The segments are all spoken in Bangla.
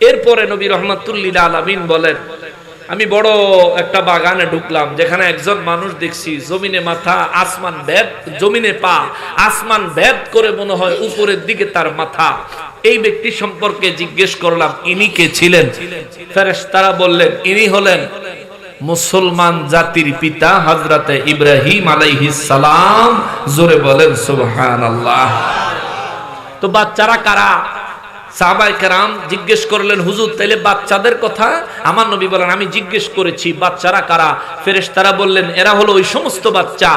এরপরে নবী রহমাতুল্লিল আলামিন বলেন, আমি বড় একটা বাগানে ঢুকলাম, যেখানে একজন মানুষ দেখছি, জমিনে মাথা, আসমান ভেদ, জমিনে পা, আসমান ভেদ করে মনে হয় উপরের দিকে তার মাথা। এই ব্যক্তি সম্পর্কে জিজ্ঞেস করলাম, ইনি কে ছিলেন? ফেরেস তারা বললেন, ইনি হলেন মুসলমান জাতির পিতা হজরতে ইব্রাহিম আলাইহিস সালাম। জোরে বলেন, সুবহানাল্লাহ। তো বাচ্চারা কারা? জিজ্ঞেস করলেন, হুজুর, তাইলে বাচ্চাদের কথা? আমার নবী বলেন, আমি জিজ্ঞেস করেছি, বাচ্চারা কারা? ফেরেশতারা বললেন, এরা হলো ওই সমস্ত বাচ্চা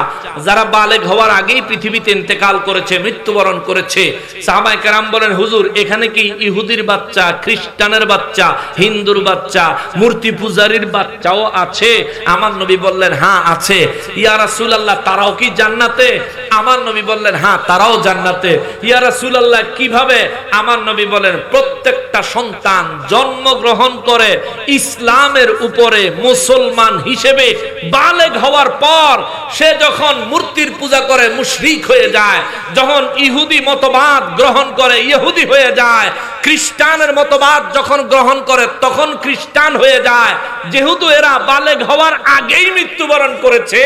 যারা হওয়ার আগেই পৃথিবীতে ইন্তেকাল করেছে, মৃত্যুবরণ করেছে। সাহাবাই কেরাম বলেন, হুজুর, এখানে কি ইহুদির বাচ্চা, খ্রিস্টানের বাচ্চা, হিন্দুর বাচ্চা, মূর্তি পূজারীর বাচ্চাও আছে? আমার নবী বললেন হ্যাঁ আছে। ইয়া রাসূলুল্লাহ, তারাও কি জান্নাতে? আমার নবী বললেন হ্যাঁ তারাও জান্নাতে। ইয়া রাসূলুল্লাহ, কীভাবে? আমার নবী বলেন প্রত্যেকটা সন্তান জন্মগ্রহণ করে ইসলামের উপরে মুসলমান হিসেবে বালেগ হওয়ার পর সে যখন মূর্তির পূজা করে মুশরিক হয়ে যায়, যখন ইহুদি মতবাদ গ্রহণ করে ইহুদি হয়ে যায় খ্রিস্টানের মতবাদ যখন গ্রহণ করে, তখন খ্রিস্টান হয়ে যায়। যেহেতু এরা বালেগ হওয়ার আগেই মৃত্যুবরণ করেছে,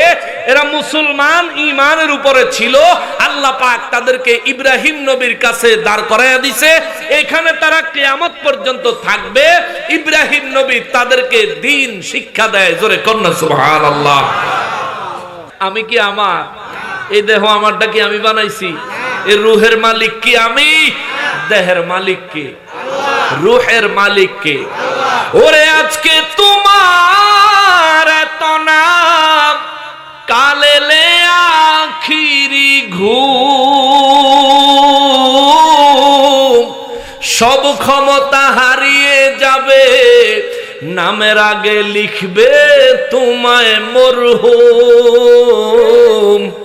এরা মুসলমান ইমানের উপরে ছিল, আল্লাহ পাক তাদেরকে ইব্রাহিম নবীর কাছে দাঁড় করাইয়া দিছে। এখানে তারা কিয়ামত পর্যন্ত থাকবে। ইব্রাহিম নবী তাদেরকে দিন শিক্ষা দেয়, জোরে কন্যা সুবহানাল্লাহ। আমি কি আমার এই দেহ আমারটা কি আমি বানাইছি? এই রুহের মালিক কি আমি? দেহের মালিক কে? রুহের মালিক কে? ওরে আজকে তোমার এত নাম কালেলে আখিরি ঘুম। সব ক্ষমতা হারিয়ে যাবে নামের আগে লিখবে তোমায় মরহুম।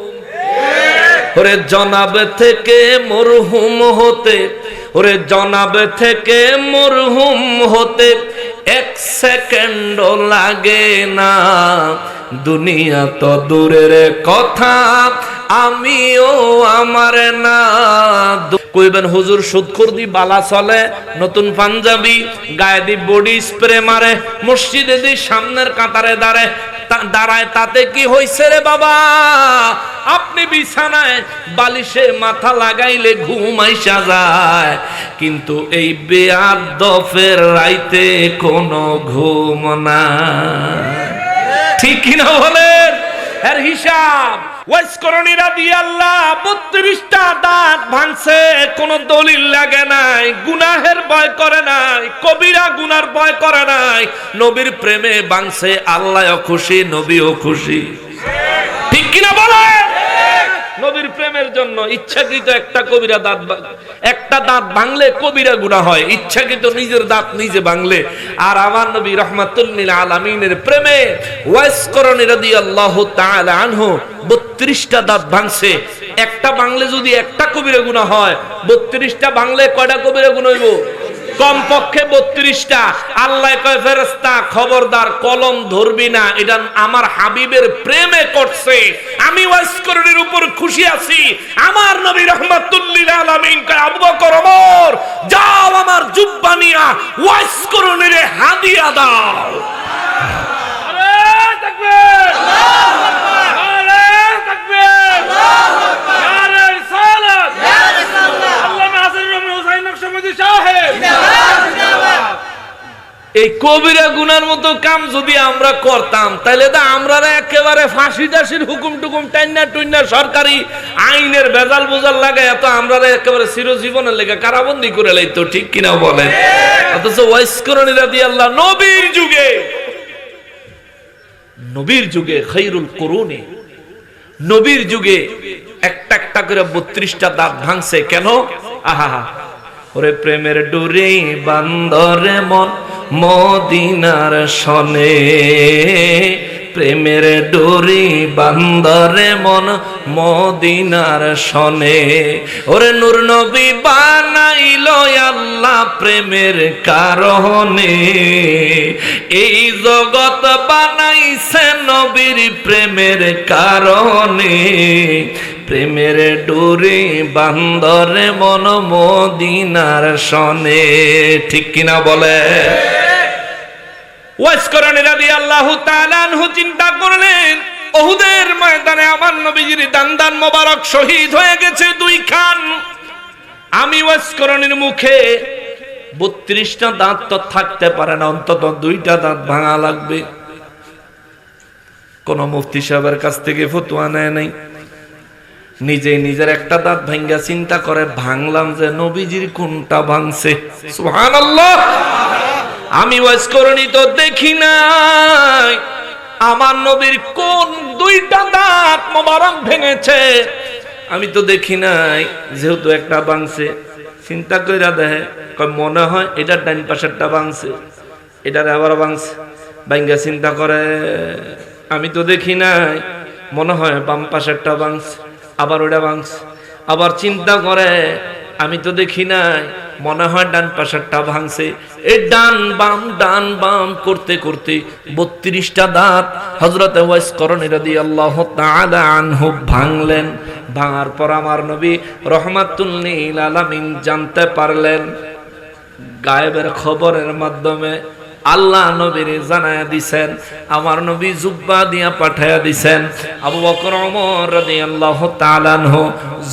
ওরে জনাব থেকে মরহুম হতে, ওরে জনাব থেকে মরহুম হতে এক সেকেন্ড লাগে না। দুনিয়া তো দূরের কথা, আমিও আমার না। কইবেন, হুজুর সুদখুর দি বালা চলে, নতুন পাঞ্জাবি, গায়ে দি বডি স্প্রে মারে, মসজিদে দি সামনের কাতারে দাঁড়ে তা- দাঁড়ায়, তাতে কি হইছে রে বাবা? আপনি বিছানায় বালিশে মাথা লাগাইলে ঘুমাইসা যায়, কিন্তু এই বেয়াদফের রাইতে কোনো ঘুম না ঠিক কিনা বলেন এর হিসাব। ওয়াইসকরণী রাদিয়াল্লাহ 32টা দাঁত ভাঙছে, কোন দলিল লাগে নাই, গুনাহের করে নাই, কবিরা ভয় করে নাই, নবীর প্রেমে খুশি খুশি। ঠিক কিনা বলেন? নবীর প্রেমের জন্য ইচ্ছাকৃত একটা কবিরা দাঁত একটা দাঁত ভাঙলে কবিরা গুণা হয়। ইচ্ছাকৃত নিজের দাঁত নিজে ভাঙলে। আর আমার নবী রহমাতুল্লিল আলামিনের প্রেমে ওয়াইস করণী রাদিয়াল্লাহু তাআলা আনহু 32টা দাঁত ভাঙছে। একটা ভাঙলে যদি একটা কবিরা গুণা হয় 32টা ভাঙলে কয়টা কবিরা গুণ হইব কমপক্ষে বত্রিশটা। আল্লাহ কয় ফেরেস্তা খবরদার, কলম ধরবি না। এটা আমার হাবিবের প্রেমে করছে। আমি ওয়াইসকরণের উপর খুশি আছি। আমার নবী রহমাতুল্লিল আলামিন কয়, আবু বকর যাও আমার জুব্বা নিয়া ওয়াইসকরণের হাদিয়া দাও। আরে তাকবীর এই কবিরা গুনার মতো কাম যদি আমরা করতাম তাহলে তো আমরা একেবারে ফাঁসি দাসির হুকুম টুকুম টাইনা টুইনা সরকারি আইনের বেজাল বোজাল লাগে এত আমরা একেবারে চিরজীবনের লেগে কারাবন্দি করে লাইতো, ঠিক কিনা বলেন? অথচ ওয়াইসকরণী রাদি আল্লাহ নবীর যুগে নবীর যুগে খৈরুল করুনে, নবীর যুগে একটা একটা করে বত্রিশটা দাঁত ভাঙছে, কেন? আহা। ওরে প্রেমের ডুরে বান্দরে মন মদিনার সনে। প্রেমের ডোরি বান্দরে মন মদিনার সনে। ওরে নূর নবী বানাইল আল্লাহ প্রেমের কারণে। এই জগৎ বানাইছে নবীর প্রেমের কারণে। প্রেমের ডোরে বান্দরে মন মদিনার সনে। ঠিক কিনা বলে? ওয়াসকরণে রাদি আল্লাহ তাআলাহু চিন্তা করলেন, ওহুদের ময়দানে আমার নবীজির দান্দান মোবারক শহীদ হয়ে গেছে দুই খান আমি ওয়াসকরণের মুখে বত্রিশটা দাঁত তো থাকতে পারে না, অন্তত দুইটা দাঁত ভাঙা লাগবে। কোন মুফতি সাহেবের কাছ থেকে ফতুয়া নেয় নাই। নিজে নিজের একটা দাঁত ভাঙ্গা চিন্তা করে, ভাঙলাম যে নবীজির কোনটা ভাঙছে। সুবহানাল্লাহ! আমি ওয়াসকরণী তো দেখি নাই। আমার নবীর কোন দুইটা দাঁত মোবারক ভেঙেছে? আমি তো দেখি নাই, যেহেতু একটা ভাঙছে। চিন্তা কইরা দেখে, কয়, মনে হয় এটা ডাইন পাশেরটা ভাঙছে। এটার আবার ভাঙছে। ভাঙ্গা চিন্তা করে, আমি তো দেখি নাই, মনে হয় বাম পাশেরটা ভাঙছে। আবার ওটা ভাঙছে। আবার চিন্তা করে, আমি তো দেখি নাই, মনে হয় ডান পাশেরটা ভাঙছে। এই ডান বাম ডান বাম করতে করতে বত্রিশটা দাঁত হজরত ওয়াইস করণিরাদি আল্লাহ আনহু ভাঙলেন। ভাঙার পর আমার নবী রহমাতুল্লিল আলামিন জানতে পারলেন, গায়েবের খবরের মাধ্যমে আল্লাহ নবীর জানায়া দিছেন, আমার নবী জুব্বা দিয়া পাঠায়া দিছেন। আবু বকর ওমর রাদিয়াল্লাহু তাআলা আনহু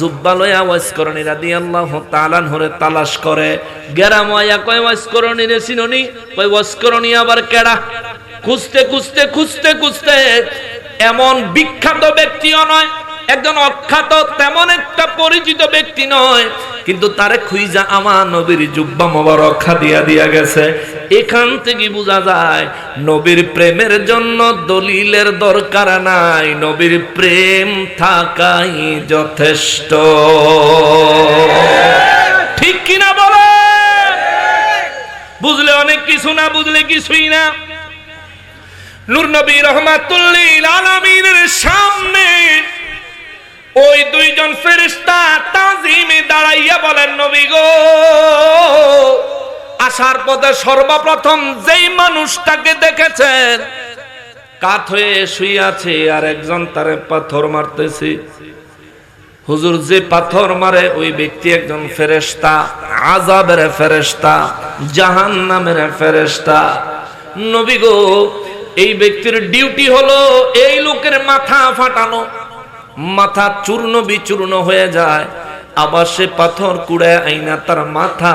জুব্বা লয়া ওয়াজ করনি রাদিয়াল্লাহু তাআলা আনহুরে তালাশ করে, গেরাম আয়া কয় ওয়াজ করনি রে সিননি? কয় ওয়াজ করনি আবার কেডা? খুঁজতে খুঁজতে খুঁজতে খুঁজতে এমন বিখ্যাত ব্যক্তিও নয় একজন অখ্যাত তেমন একটা পরিচিত ব্যক্তি নয়, কিন্তু তারে খুইজা আমার নবীর জুব্বা মোবারক দিয়া দিয়া গেছে। এখান থেকে বোঝা যায়, নবীর প্রেমের জন্য দলিলের দরকার নাই, নবীর প্রেম থাকাই যথেষ্ট। ঠিক কিনা বলে? বুঝলে অনেক কিছু না, বুঝলে কিছুই না। নূর নবী রহমাতুল্লিল আলামিনের সামনে ওই দুইজন ফেরেশতা তাজিমে দাঁড়াইয়া বলেন, নবী গো, আসার পথে সর্বপ্রথম যেই মানুষটাকে দেখেছেন, কাত হয়ে শুয়ে আর একজন তারে পাথর মারতেছে। হুজুর যে পাথর মারে, ওই ব্যক্তি একজন ফেরেশতা আজাবের ফেরেশতা, জাহান্নামের ফেরেশতা। নবী গো, এই ব্যক্তির ডিউটি হলো এই লোকের মাথা ফাটানো। মাথা চূর্ণ বিচূর্ণ হয়ে যায়। আবার সে পাথর কুড়ে আইনা তার মাথা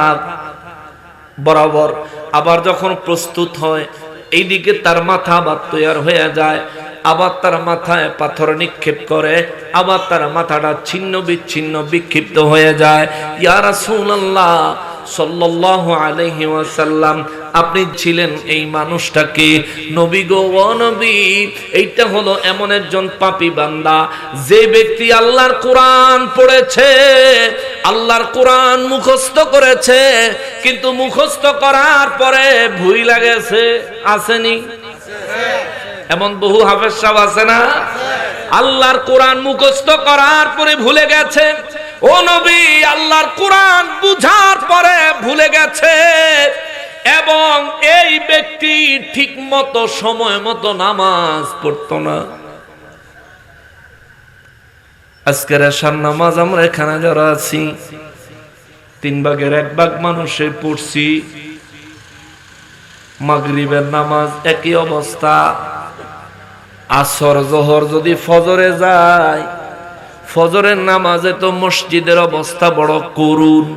বরাবর। আবার যখন প্রস্তুত হয়, এইদিকে তার মাথা আবার তৈয়ার হয়ে যায়। আবার তার মাথায় পাথর নিক্ষেপ করে, আবার তার মাথাটা ছিন্ন বিচ্ছিন্ন বিক্ষিপ্ত হয়ে যায়। ইয়া রাসূলুল্লাহ সাল্লাল্লাহু আলাইহি আপনি ছিলেন এই মানুষটাকে। নবী গো নবী, এইটা হলো এমন একজন পাপী বান্দা। যে ব্যক্তি আল্লাহর কোরআন পড়েছে, আল্লাহর কোরআন মুখস্থ করেছে, কিন্তু মুখস্থ করার পরে ভুই লাগেছে, আসেনি? এমন বহু হাফেজ সাহেব আছে না? আল্লাহর কোরআন মুখস্থ করার পরে ভুলে গেছে। ও নবী, আল্লাহর কোরআন বুঝার পরে ভুলে গেছে এবং এই ব্যক্তি ঠিক মতো সময় মতো নামাজ পড়তো না। আজকের আসার নামাজ আমরা এখানে যারা আছি, তিন ভাগের এক ভাগ মানুষে পড়ছি। মাগরিবের নামাজ একই অবস্থা, আসর, জহর যদি ফজরে যায় ফজরের নামাজে তো মসজিদের অবস্থা বড় করুন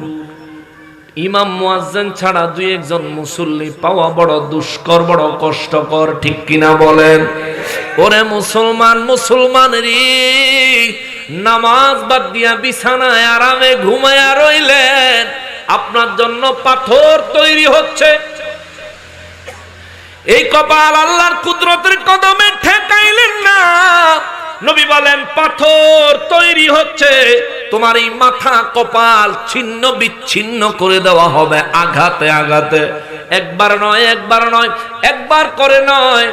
ইমাম মুয়াজ্জিন ছাড়া দুই একজন মুসল্লি পাওয়া বড় দুষ্কর, বড় কষ্টকর, ঠিক কিনা বলেন? ওরে মুসলমান মুসলমান রে নামাজ বাদ দিয়া বিছানায় আরামে ঘুমায়া রইলেন। আপনার জন্য পাথর তৈরি হচ্ছে। এই কপাল আল্লাহর কুদরতের কদমে ঠেকাইলেন না। নবী বলেন, পাথর তৈরি হচ্ছে। তোমার এই মাথা কপাল ছিন্ন বিচ্ছিন্ন করে দেওয়া হবে আঘাতে আঘাতে। একবার নয় একবার নয়, একবার করে নয়।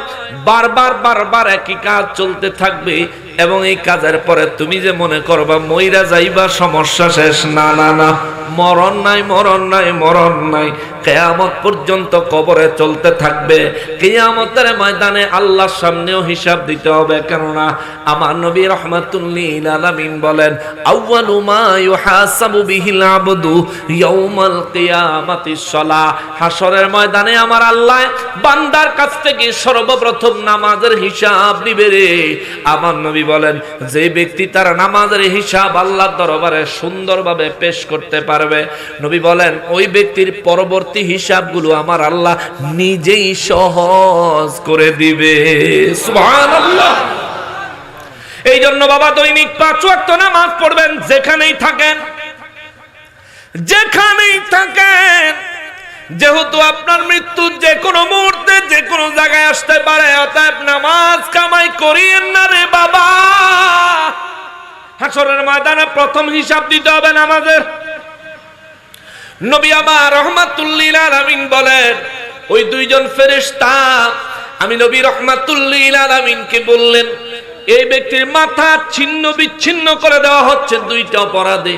বারবার বারবার একই কাজ চলতে থাকবে। এবং এই কাজের পরে তুমি যে মনে করবা, মইরা যাইবা, সমস্যা শেষ। না না না। মরণ নাই মরণ নাই মরণ নাই। কেয়ামত পর্যন্ত কবরে চলতে থাকবে। কেয়ামতের ময়দানে আল্লাহর সামনেও হিসাব দিতে হবে। কেননা আমার নবী রহমাতুল্লিল আলামিন বলেন, আউয়ালু মা ইউহাসাবু বিহিল আবদু ইয়াউমাল কিয়ামাতিস সালাহ হাসরের ময়দানে আমার আল্লাহ বান্দার কাছ থেকে সর্বপ্রথম নামাজের হিসাব নিবে রে। আমার নবী বলেন যে ব্যক্তি তার নামাজের হিসাব আল্লাহর দরবারে সুন্দরভাবে পেশ করতে পারবে। নবী বলেন, ওই ব্যক্তির পরবর্তী হিসাবগুলো আমার আল্লাহ নিজেই সহজ করে দিবে। সুবহানাল্লাহ। এই জন্য বাবা, দৈনিক পাঁচ ওয়াক্ত নামাজ পড়বেন যেখানেই থাকেন। যেখানেই থাকেন। যেহেতু আপনার মৃত্যু যে কোনো মুহূর্তে যে কোনো জায়গায় আসতে পারে, অতএব নামাজ কামাই করিয়েন না রে বাবা। হাসরের ময়দানে প্রথম হিসাব দিতে হবে নামাজের। নবী আমার রহমাতুল্লিল আলামিন বলেন, ওই দুইজন ফেরেশতা, আমি নবী রহমাতুল্লিল আলামিনকে বললেন, এই ব্যক্তির মাথা ছিন্ন বিচ্ছিন্ন করে দেওয়া হচ্ছে দুইটা অপরাধে।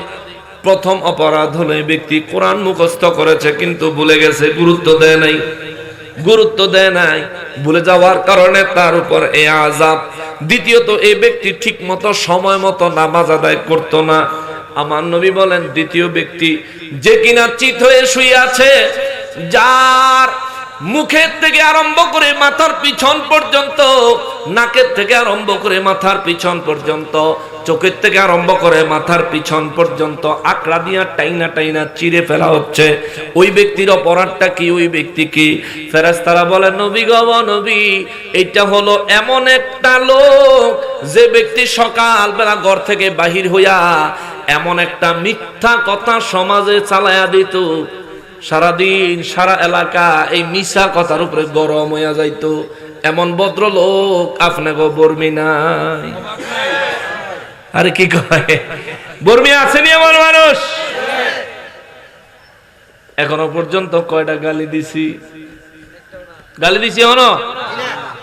প্রথম অপরাধ হলো ব্যক্তি কোরআন মুখস্থ করেছে, কিন্তু ভুলে গেছে, গুরুত্ব দেয় নাই। গুরুত্ব দেয় নাই, ভুলে যাওয়ার কারণে তার উপর এই আজাব দ্বিতীয়ত এই ব্যক্তি ঠিক মতো সময় মতো নামাজ আদায় করতো না। আমার নবী বলেন, দ্বিতীয় ব্যক্তি যে কিনা চিত হয়ে শুয়ে আছে, যার মুখের থেকে আরম্ভ করে মাথার পিছন পর্যন্ত, নাকের থেকে আরম্ভ করে মাথার পিছন পর্যন্ত চোখের থেকে আরম্ভ করে মাথার পিছন পর্যন্ত আকড়া দিয়া টাইনা টাইনা চিরে ফেলা হচ্ছে। ওই ব্যক্তির অপরাধটা কি? ওই ব্যক্তি কি? ফেরেশতারা বলে, নবী গব নবী এটা হলো এমন একটা লোক যে ব্যক্তি সকাল বেলা ঘর থেকে বাহির হইয়া এমন একটা মিথ্যা কথা সমাজে চালায়া দিত। সারাদিন সারা এলাকা এই মিশা কথার উপরে গরম হইয়া যাইতো। এমন ভদ্রলোক আপনাকে বর্মি নাই। আরে কি কয়? বর্মি আসেনি এমন মানুষ? এখনও পর্যন্ত কয়টা গালি দিছি? গালি দিছি এখনও?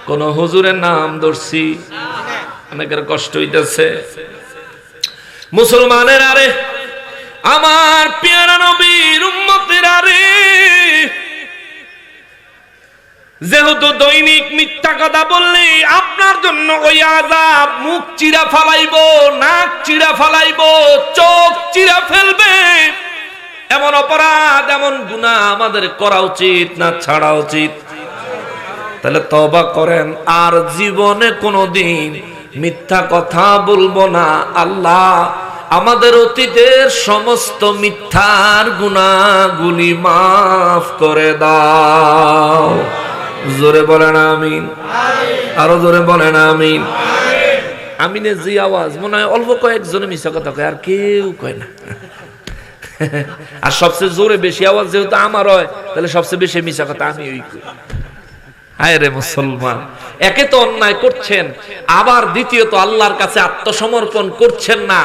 কোন হুজুরের নাম ধরছি। অনেকের কষ্ট হইতেছে। মুসলমানের আরে, আমার পেয়ারা নবীর উম্মতের আরে যেহেতু দৈনিক মিথ্যা কথা বললে আপনার জন্য ওই আজাব মুখ চিরা ফালাইব, নাক চিরা ফালাইব, চোখ চিরা ফেলবে। এমন অপরাধ, এমন গুনাহ আমাদের করা উচিত না ছাড়া উচিত। তাহলে তবা করেন, আর জীবনে কোনোদিন মিথ্যা কথা বলব না। আল্লাহ আমাদের অতীতের সমস্ত মিথ্যার গুণাগুলি মাফ করে দাও। জোরে বলেন আমিন। আরও জোরে বলেন আমিন। আমিনের যে আওয়াজ, মনে হয় অল্প কয়েকজনে মিশা কথা কয়, আর কেউ কয় না। আর সবচেয়ে জোরে বেশি আওয়াজ যেহেতু আমার হয়, তাহলে সবচেয়ে বেশি মিশা কথা আমি ওই করি। মুসলমান। একে তো অন্যায় করছেন, আবার দ্বিতীয়ত আল্লাহর কাছে আত্মসমর্পণ করছেন না।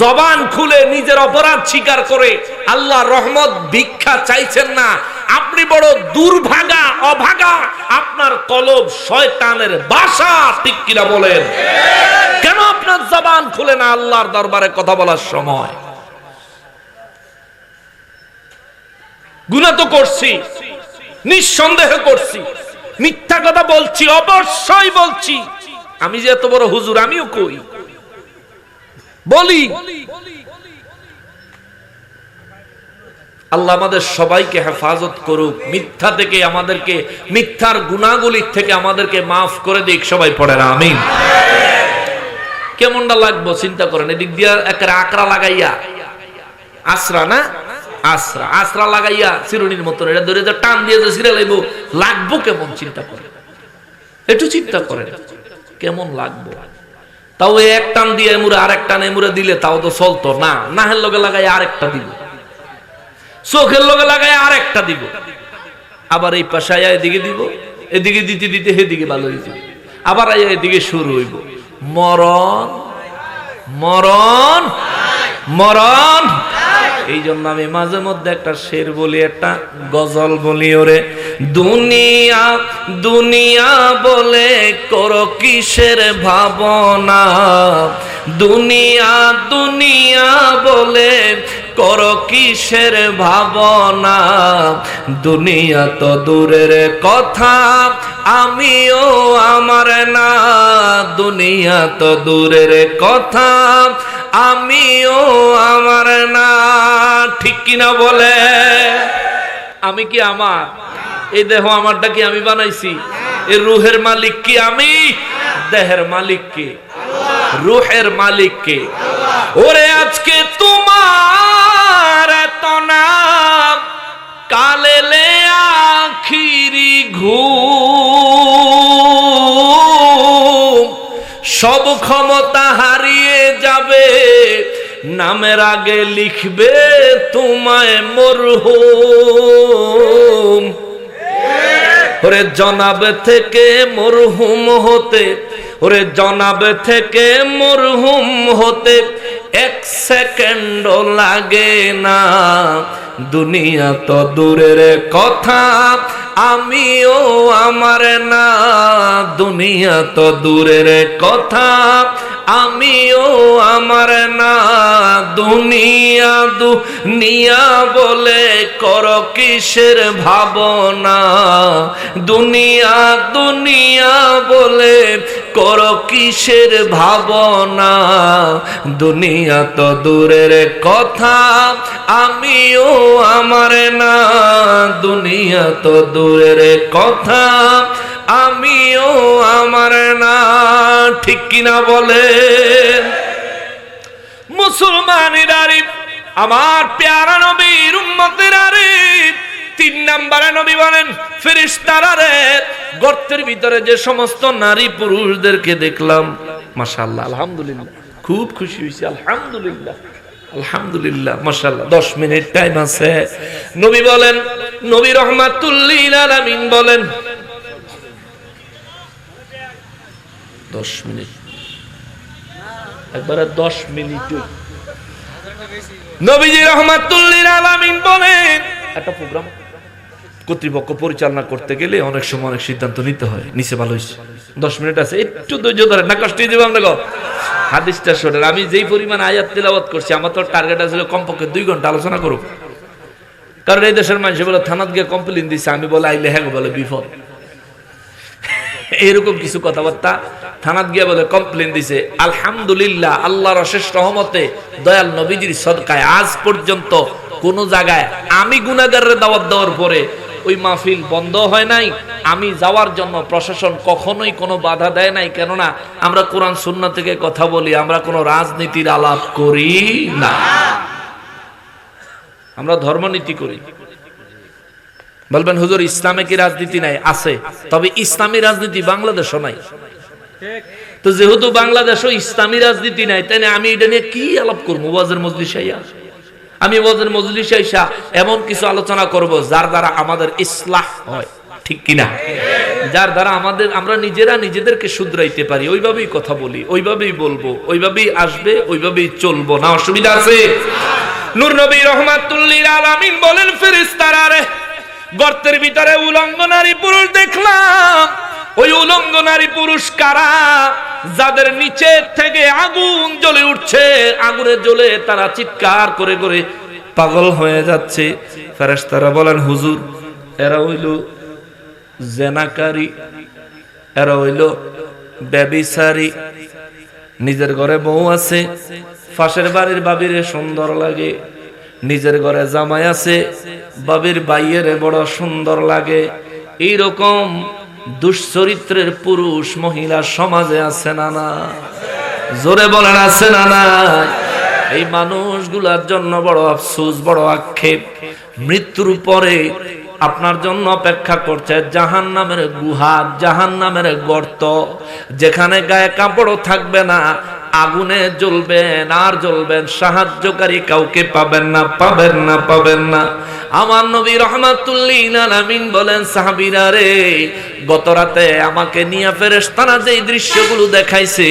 জবান খুলে নিজের অপরাধ স্বীকার করে আল্লাহ রহমত ভিক্ষা চাইছেন না। আপনি বড় দুর্ভাগা, অভাগা, আপনার কলব শয়তানের বাসা, ঠিক কিনা বলেন? কেন আপনার জবান খুলে না আল্লাহর দরবারে কথা বলার সময়? গুণা তো করছি, নিঃসন্দেহ করছি। মিথ্যা কথা বলছি, অবশ্যই বলছি। আমি যে এত বড় হুজুর, আমিও কই? বলি। আল্লাহ আমাদের সবাইকে হেফাজত করুক, মিথ্যা থেকে আমাদেরকে, মিথ্যার গুণাগুলির থেকে আমাদেরকে মাফ করে দিক, সবাই পড়ে না আমিন। কেমনটা লাগবো, চিন্তা করেন, এদিক দিয়ে একটা আকড়া লাগাইয়া। আশ্রা না? আশ্রা আশ্রা লাগাইয়া চিরুনির মতন এটা ধরে টান দিয়ে যে ছিঁড়ে লাইব, লাগবো কেমন চিন্তা করে? একটু চিন্তা করেন, কেমন লাগবো? তাও এক টান দিয়ে এমুরে, আরেক টান এমুরে দিলে তাও তো চলতো না, নাহের লগে লাগাই আরেকটা দিব। চোখের লগে লাগাই আরেকটা দিব। আবার এই পাশে আয়া এদিকে দিব, এদিকে দিতে দিতে সেদিকে ভালো হয়েছে আবার আয়া এদিকে শুরু হইব। মরণ মরণ মরণ। এই জন্য আমি মাঝে মধ্যে একটা শের বলি, একটা গজল বলি, ওরে, দুনিয়া দুনিয়া বলে করো কিসের ভাবনা? দুনিয়া দুনিয়া বলে করো কিসের ভাবনা? দুনিয়া তো দূরের কথা, আমিও আমার না। দুনিয়া তো দূরের কথা, আমিও আমার না। ঠিক কিনা বলে? আমি কি আমার? এই দেহ আমারটা কি আমি বানাইছি? এই রুহের মালিক কি আমি? দেহের মালিক কি? রুহের মালিক কে? ওরে আজকে তোমার এত নাম কালেলে আখিরি ঘুম। সব ক্ষমতা হারিয়ে যাবে নামের আগে লিখবে তোমায় মরহুম। ওরে জনাব থেকে মরহুম হতে ওরে জনাব থেকে মরহুম হতে এক সেকেন্ড লাগে না। দুনিয়া তো দূরের কথা, আমিও আমার না। দুনিয়া তো দূরের কথা, আমিও আমার না। দুনিয়া দুনিয়া বলে কর কিসের ভাবনা? দুনিয়া দুনিয়া বলে কর কিসের ভাবনা? দুনিয়া তো দূরের কথা, আমিও আমার না, দুনিয়া তো দূরের কথা। আমিও আমার না, ঠিক কিনা বলে। মুসলমানের আরিফ আমার প্যারা নবীর উম্মতের আরিফ তিন নাম্বারে নবী বলেন, ফেরেশতারা রে, গর্তের ভিতরে যে সমস্ত নারী পুরুষদেরকে দেখলাম, মাশাআল্লাহ, আলহামদুলিল্লাহ, খুব খুশি হয়েছি, আলহামদুলিল্লাহ। আলহামদুলিল্লাহ, মাশাআল্লাহ। 10 মিনিট টাইম আছে। নবী বলেন, নবী রহমাতুল্লিল আলামিন বলেন 10 মিনিট। একবারে 10 মিনিট। নবীজি রহমাতুল্লিল আলামিন বলেন, একটা প্রোগ্রাম কর্তৃপক্ষ পরিচালনা করতে গেলে অনেক সময় অনেক সিদ্ধান্ত নিতে হয়। নিচে ভালো হয়েছে। দশ মিনিট আছে। একটু ধৈর্য ধরে না, কষ্ট দিয়ে আমরা হাদিসটা শোনেন। আমি যেই পরিমাণ আয়াত তেলাওয়াত করছি, আমার তো টার্গেট আছে কমপক্ষে দুই ঘণ্টা আলোচনা করুক। কারণ এই দেশের মানুষ বলে, থানাত গিয়ে কমপ্লেন দিচ্ছে আমি বলে, আইলে হ্যাঁ বলে, বিপদ। এরকম কিছু কথাবার্তা থানাত গিয়ে বলে কমপ্লেন দিছে। আলহামদুলিল্লাহ, আল্লাহর অশেষ রহমতে দয়াল নবীজির সদকায় আজ পর্যন্ত কোন জায়গায় আমি গুনাগারের দাওয়াত দেওয়ার পরে ওই মাহফিল বন্ধ হয় নাই। আমি যাওয়ার জন্য প্রশাসন কখনোই কোনো বাধা দেয় নাই। কেননা আমরা কোরআন শূন্য থেকে কথা বলি, আমরা কোনো রাজনীতির আলাপ করি না। আমরা ধর্মনীতি করি। বলবেন, হুজুর, ইসলামে কি রাজনীতি নাই? আছে। তবে ইসলামী রাজনীতি বাংলাদেশও নাই। তো যেহেতু বাংলাদেশও ইসলামী রাজনীতি নাই তাই আমি এটা নিয়ে কি আলাপ করব? মজলিস আমি ওয়াজের মজলিস আইসা এমন কিছু আলোচনা করব যার দ্বারা আমাদের ইসলাহ হয়। ঠিক কিনা? যার দ্বারা আমাদের আমরা নিজেরা নিজেদেরকে শুধরাইতে পারি। ওইভাবেই কথা বলি, ওইভাবেই বলব, ওইভাবেই আসবে, ওইভাবেই চলবো। না অসুবিধা আছে? নূর নবী রহমাতুল্লিল আলামিন বলেন, ফেরেশতারা গর্তের ভিতরে উলঙ্গ নারী পুরুষ দেখলাম। ওই উলঙ্গ নারী পুরুষ কারা? যাদের নিচে থেকে আগুন জ্বলে উঠছে, আগুনে জ্বলে তারা চিৎকার করে করে পাগল হয়ে যাচ্ছে। ফেরেশতারা বলেন, হুজুর, এরা হইল জেনাকারী, এরা হইল ব্যবিচারী। নিজের ঘরে বউ আছে ফাঁসের বাড়ির বাবিরে সুন্দর লাগে। নিজের ঘরে জামাই আছে, বাবির বাইয়ের বড় সুন্দর লাগে। এইরকম দুশ্চরিত্রের পুরুষ মহিলা সমাজে আছে না না? জোরে বলেন, আছে না না? এই মানুষগুলার জন্য বড় আফসোস, বড় আক্ষেপ। মৃত্যুর পরে আপনার জন্য অপেক্ষা করছে জাহান নামের গুহা জাহান নামের গর্ত, যেখানে গায়ে কাপড়ও থাকবে না আগুনে জ্বলবেন আর জ্বলবেন, সাহায্যকারী কাউকে পাবেন না পাবেন না পাবেন না। আমার নবী রহমাতুল্লিন বলেন, সাহাবীরা রে গত রাতে আমাকে নিয়ে ফেরেশতারা যেই দৃশ্যগুলো দেখাইছে,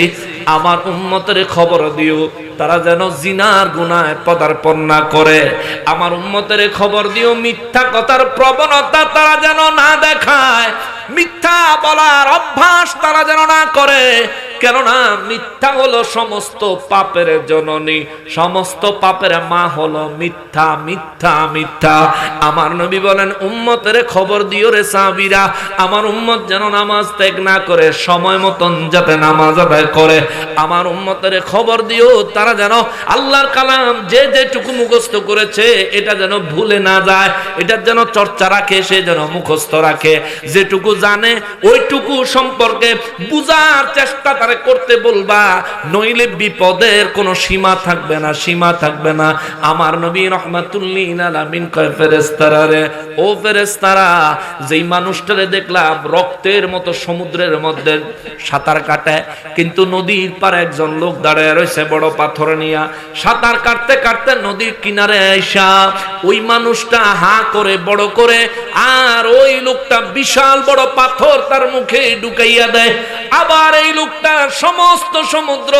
আমার উম্মতের খবর দিও। তারা যেন জিনার গুনায় পদার্পণ না করে। আমার উম্মতের খবর দিও, মিথ্যা কথার প্রবণতা তারা যেন না দেখায়। মিথ্যা বলার অভ্যাস তারা যেন না করে। কেননা মিথ্যা হলো সমস্ত পাপের জননী, সমস্ত পাপের মা হলো মিথ্যা মিথ্যা মিথ্যা। আমার নবী বলেন, উম্মতের খবর দিও রে সাবিরা আমার উম্মত যেন নামাজ ত্যাগ না করে, সময় মতন যাতে নামাজ আদায় করে। আমার উম্মতের খবর দিও, তারা যেন আল্লাহর কালাম যে যেটুকু মুখস্থ করেছে, এটা যেন ভুলে না যায় এটার যেন চর্চা রাখে, সে যেন মুখস্থ রাখে। যেটুকু জানে, ওইটুকু সম্পর্কে বুঝার চেষ্টা তারা করতে বলবা, নইলে বিপদের কোনো সীমা থাকবে না, সীমা থাকবে না। আমার নবী রহমাতুল্লিন কয় ফেরেস্তারা রে, ও ফেরেস্তারা যেই মানুষটারে দেখলাম রক্তের মতো সমুদ্রের মধ্যে সাঁতার কাটে, কিন্তু নদীর একজন লোক দাঁড়ায় রয়েছে বড় পাথর সাঁতার কাটতে কাটতে নদীর কিনারে আইসা, ওই মানুষটা হা করে, বড় করে, আর ওই লোকটা বিশাল বড় পাথর তার মুখে ঢুকাইয়া দেয়। আবার এই লোকটা সমস্ত সমুদ্র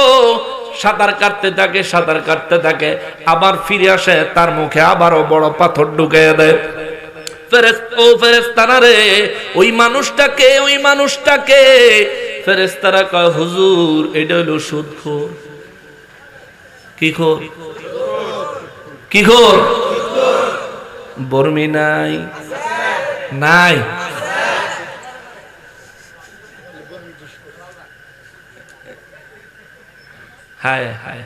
সাঁতার কাটতে থাকে, সাঁতার কাটতে থাকে। আবার ফিরে আসে, তার মুখে আবারও বড় পাথর ঢুকে দেয়। রে, ওই মানুষটাকে ওই মানুষটাকে। কয়, হুজুর, এটা হলো কি খোর? বর্মি নাই। নাই। হায় হায়।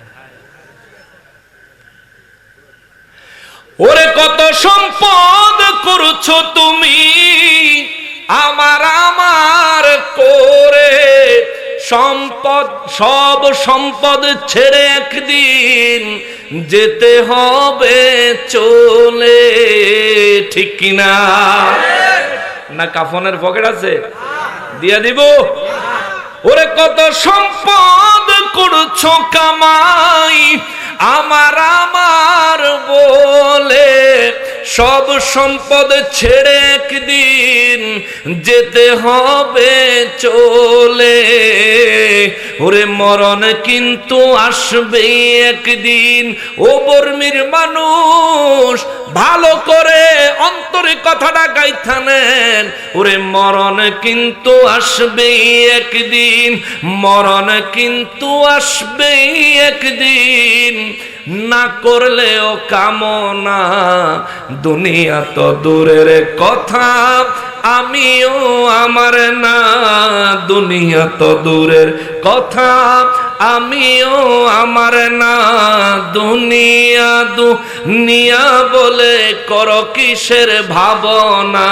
ওরে কত সম্পদ করছ তুমি, আমার আমার করে। সম্পদ, সব সম্পদ ছেড়ে একদিন যেতে হবে চলে, ঠিক না, কাফনের পকেট আছে? দিয়া দিব? ওরে কত সম্পদ করছ কামাই, আমার আমার বলে। সব সম্পদ ছেড়ে একদিন যেতে হবে চলে। ওরে মরণ কিন্তু আসবে একদিন। ও বর্মির মানুষ, ভালো করে অন্তরে কথাটা গাইথানেন, ওরে মরণ কিন্তু আসবে একদিন, মরণ কিন্তু আসবে একদিন। না করলেও কামনা, দুনিয়া তো দূরের কথা, আমিও আমার না, দুনিয়া তো দূরের কথা আমিও আমার না, দুনিয়া দুনিয়া বলে কর কিসের ভাবনা?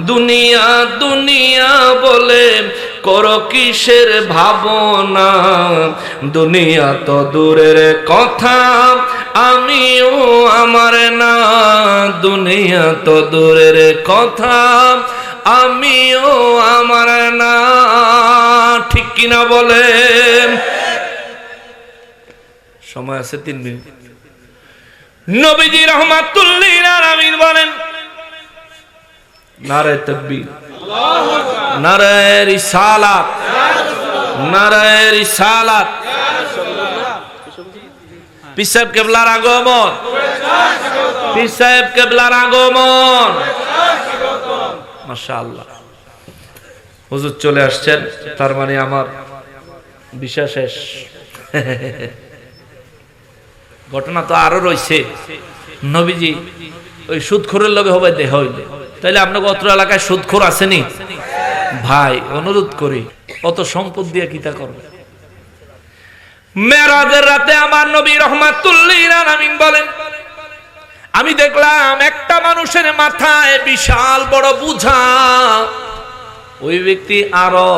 দুনিয়া দুনিয়া বলে কর কিসের ভাবনা? দুনিয়া তো দূরের কথা, আমিও আমার না, দুনিয়া তো দূরের কথা, আমিও আমার না। ঠিক কিনা বলেন সময় আছে তিন মিনিট। নবীজি রহমাতুল্লিল আলামিন বলেন, নারে তকবীর, নারে রিসালাত নারে রিসালাত। পিসাব কেবলার আগমন পিসাব কেবলার আগমন। মাশাআল্লাহ। হুজুর চলে আসছেন, তার মানে আমার বিষয় শেষ। ঘটনা তো আরও রয়েছে। নবীজি ওই সুদখোরের লগে হবে দেহ হইলে। তাইলে আপনাকে অত্র এলাকায় সুদখোর আসেনি? ভাই, অনুরোধ করি, অত সম্পদ দিয়ে কিতা করবে? মেরাজের রাতে আমার নবী রহমাতুল্লিল আলামিন বলেন, আমি দেখলাম একটা মানুষের মাথায় বিশাল বড় বুঝা। ওই ব্যক্তি আরও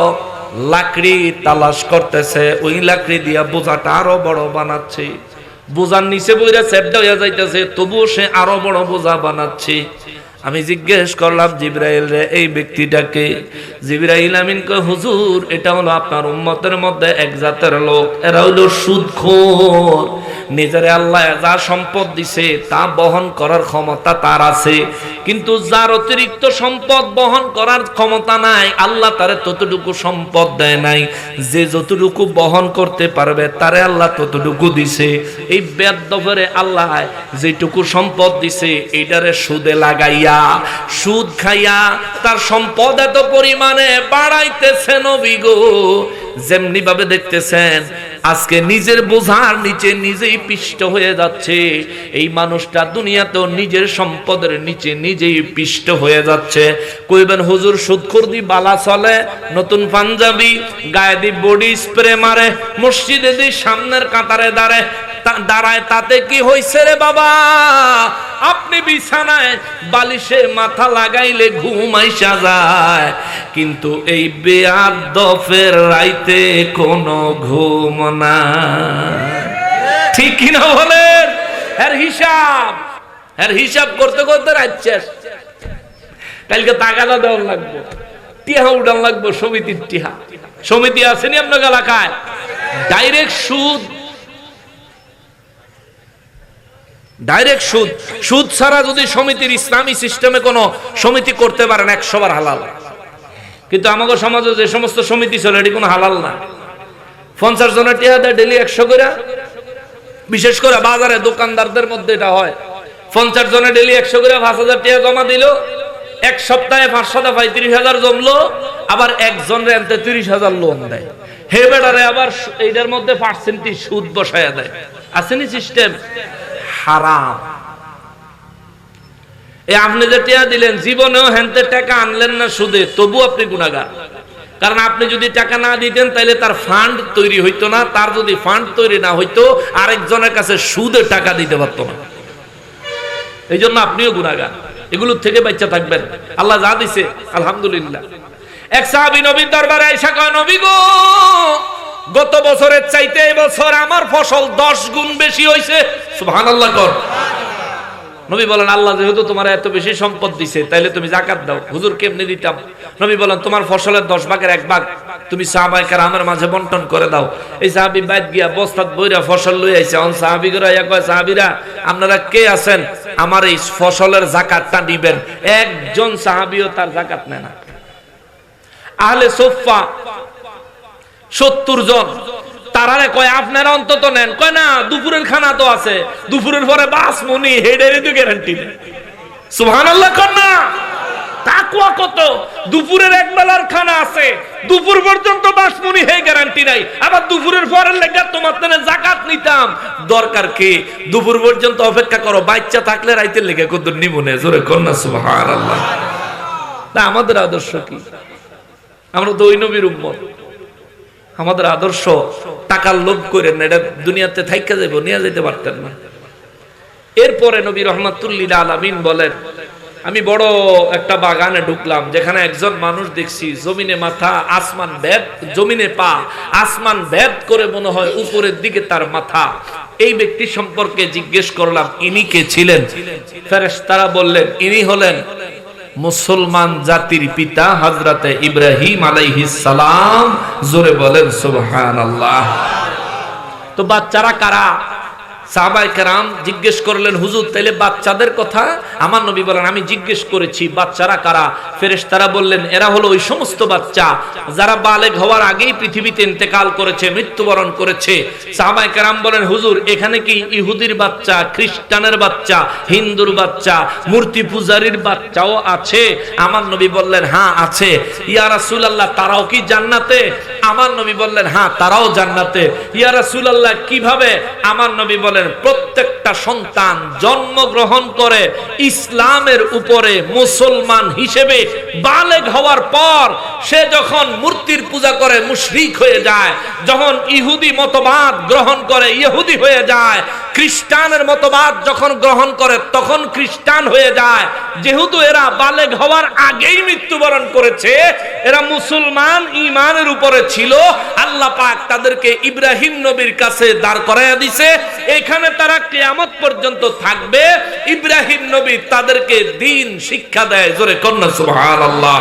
লাকড়ি তালাশ করতেছে, ওই লাকড়ি দিয়া বোঝাটা আরও বড় বানাচ্ছে। বোঝার নিচে বইরা চেপটা হইয়া যাইতেছে তবুও সে আরও বড় বোঝা বানাচ্ছে। আমি জিজ্ঞেস করলাম, জিব্রাইল রে, এই ব্যক্তিটাকে জিব্রাইল আমিন কয়, হুজুর, এটা হলো আপনার উম্মতের মধ্যে এক জাতের লোক। এরা হলো সুদখোর। নিজেরে আল্লাহ যা সম্পদ দিছে, তা বহন করার ক্ষমতা তার আছে। কিন্তু যার অতিরিক্ত সম্পদ বহন করার ক্ষমতা নাই, আল্লাহ তারে ততটুকু সম্পদ দেয় নাই। যে যতটুকু বহন করতে পারবে, তারে আল্লাহ ততটুকু দিছে। এই বেদফরে আল্লাহ যেটুকু সম্পদ দিছে, এইটারে সুদে লাগাইয়া সুদ খাইয়া, তার সম্পদ এত পরিমাণে বাড়াইতেছে নবী যেমনি ভাবে দেখতেছেন, আজকে নিজের বোঝার নিচে নিজেই পিষ্ট হয়ে যাচ্ছে। এই মানুষটা দুনিয়াতেও নিজের সম্পদের নিচে নিজেই পিষ্ট হয়ে যাচ্ছে। কইবেন, হুজুর সুদখুর দি বালা চলে, নতুন পাঞ্জাবি, গায়ে দি বডি স্প্রে মারে, মসজিদে দি সামনের কাতারে দাঁড়ে দাঁড়ায় তাতে কি হইছে রে বাবা? আপনি বিছানায় বালিশে মাথা লাগাইলে ঘুম আইসা যায়, কিন্তু এই বেয়াদফের রাইতে কোনো ঘুম না ঠিক কিনা বলেন? এর হিসাব এর হিসাব করতে করতে রাত শেষ। কালকে তাগাদা দেওয়ার লাগবো, টিহা উঠান লাগবো সমিতির টিহা। সমিতি আসেনি আপনার এলাকায়? ডাইরেক্ট সুদ ডাইরেক্ট সুদ। সুদ ছাড়া যদি সমিতির ইসলামী সিস্টেমে কোনো সমিতি করতে পারেন, একশো বার হালাল। কিন্তু আমাকে সমাজে যে সমস্ত সমিতি চলে, এটি কোনো হালাল না। পঞ্চাশ জনের টিয়া দেয় ডেলি একশো করে বিশেষ করে বাজারে দোকানদারদের মধ্যে এটা হয়। পঞ্চাশ জনে ডেলি একশো করে পাঁচ হাজার টিয়া জমা দিল। এক সপ্তাহে পাঁচ সাদা পঁয়ত্রিশ হাজার জমলো। আবার একজন রেন্তে তিরিশ হাজার লোন দেয়। হে বেড়ারে আবার এইটার মধ্যে পার্সেন্টেজ সুদ বসায় দেয়। আসেনি সিস্টেম হারাম। এ আপনি যে টিয়া দিলেন, জীবনেও হ্যান্তে টাকা আনলেন না সুদে তবু আপনি গুণাগার কারণ আপনি যদি টাকা না দিতেন তাহলে তার ফান্ড তৈরি হইতো না, তার যদি ফান্ড তৈরি না হইতো, আরেকজনের কাছে সুদে টাকা দিতে পারতো না। এই জন্য আপনিও গুণাগার এগুলোর থেকে বাচ্চা থাকবেন। আল্লাহ যা দিছে, আলহামদুলিল্লাহ। এক সাহাবী নবীর দরবারে আইসা কয়, নবী গো গত বছরের চাইতে এবছর আমার ফসল দশ গুণ বেশি হয়েছে সুবহানাল্লাহ কর। নবী বলেন, আল্লাহ যেহেতু তোমার এত বেশি সম্পদ দিছে, তাইলে তুমি জাকাত দাও। হুজুর কেমনে দিতাম? নবী বলেন, তোমার ফসলের দশ ভাগের এক ভাগ তুমি সাহাবাই কারামের মাঝে বন্টন করে দাও। এই সাহাবি বাইদ গিয়া বস্তাত বইরা ফসল লই আইছে। অন সাহাবি ইয়া কয় সাহাবিরা, আপনারা কে আছেন? আমার এই ফসলের জাকাতটা নিবেন। একজন সাহাবিও তার জাকাত নেয় না। আহলে সোফা সত্তর জন। তারারে কয়, আপনারা অন্তত নেন। কয়, না, দুপুরের খানা তো আছে। দুপুরের পরে বাস মনি হেডের তো গ্যারান্টি সুহান আল্লাহ না। তাকুয়া কত? দুপুরের এক বেলার খানা আছে। দুপুর পর্যন্ত বাসমনি হে গ্যারান্টি নাই। আবার দুপুরের পরের লেগে তোমার তেনে জাকাত নিতাম। দরকার কি? দুপুর পর্যন্ত অপেক্ষা করো, বাচ্চা থাকলে রাইতের লেগে কত নিমনে জোরে সুবহান আল্লাহ তা আমাদের আদর্শ কি? আমরা তো ওই উম্মত। আমাদের আদর্শ টাকার লোভ করেন না, এটা দুনিয়াতে থাইকা যাইব, নিয়ে যেতে পারতেন না। এরপরে নবী রহমাতুল্লিল আলামিন বলেন, আমি বড় একটা বাগানে ঢুকলাম, যেখানে একজন মানুষ দেখছি, জমিনে মাথা, আসমান ভেদ, জমিনে পা, আসমান ভেদ করে মনে হয় উপরের দিকে তার মাথা। এই ব্যক্তি সম্পর্কে জিজ্ঞেস করলাম, ইনি কে ছিলেন? ফেরেশতারা বললেন, ইনি হলেন মুসলমান জাতির পিতা হজরতে ইব্রাহিম সালাম জোরে বলেন সুবহানাল্লাহ। তো বাচ্চারা কারা? সাহাবাই কেরাম জিজ্ঞেস করলেন, হুজুর, তাইলে বাচ্চাদের কথা? আমার নবী বলেন, আমি জিজ্ঞেস করেছি, বাচ্চারা কারা? ফেরেশতারা বললেন, এরা হলো ওই সমস্ত বাচ্চা যারা বালেগ হওয়ার আগেই পৃথিবীতে ইন্তেকাল করেছে, মৃত্যুবরণ করেছে। সাহাবাই কেরাম বলেন, হুজুর, এখানে কি ইহুদির বাচ্চা, খ্রিস্টানের বাচ্চা, হিন্দুর বাচ্চা, মূর্তি পূজারীর বাচ্চাও আছে? আমার নবী বললেন হ্যাঁ আছে। ইয়া রাসূলুল্লাহ, তারাও কি জান্নাতে? আমার নবী বললেন হ্যাঁ তারাও জান্নাতে। ইয়া সুলাল্লাহ কীভাবে আমার নবী বলেন প্রত্যেকটা সন্তান জন্মগ্রহণ করে ইসলামের উপরে মুসলমান হিসেবে বালেগ হওয়ার পর সে যখন মূর্তির পূজা করে মুশরিক হয়ে যায়, যখন ইহুদি মতবাদ গ্রহণ করে ইহুদি হয়ে যায়, খ্রিস্টানের মতবাদ যখন গ্রহণ করে তখন খ্রিস্টান হয়ে যায়। যেহেতু এরা বালেগ হওয়ার আগেই মৃত্যুবরণ করেছে, এরা মুসলমান ইমানের উপরে ছিল, আল্লাহ পাক তাদেরকে ইব্রাহিম নবীর কাছে দাঁড় করাইয়া দিছে। এখানে তারা কিয়ামত পর্যন্ত থাকবে ইব্রাহিম নবী তাদেরকে দিন শিক্ষা দেয়। জোরে কন্যা সুবহানাল্লাহ।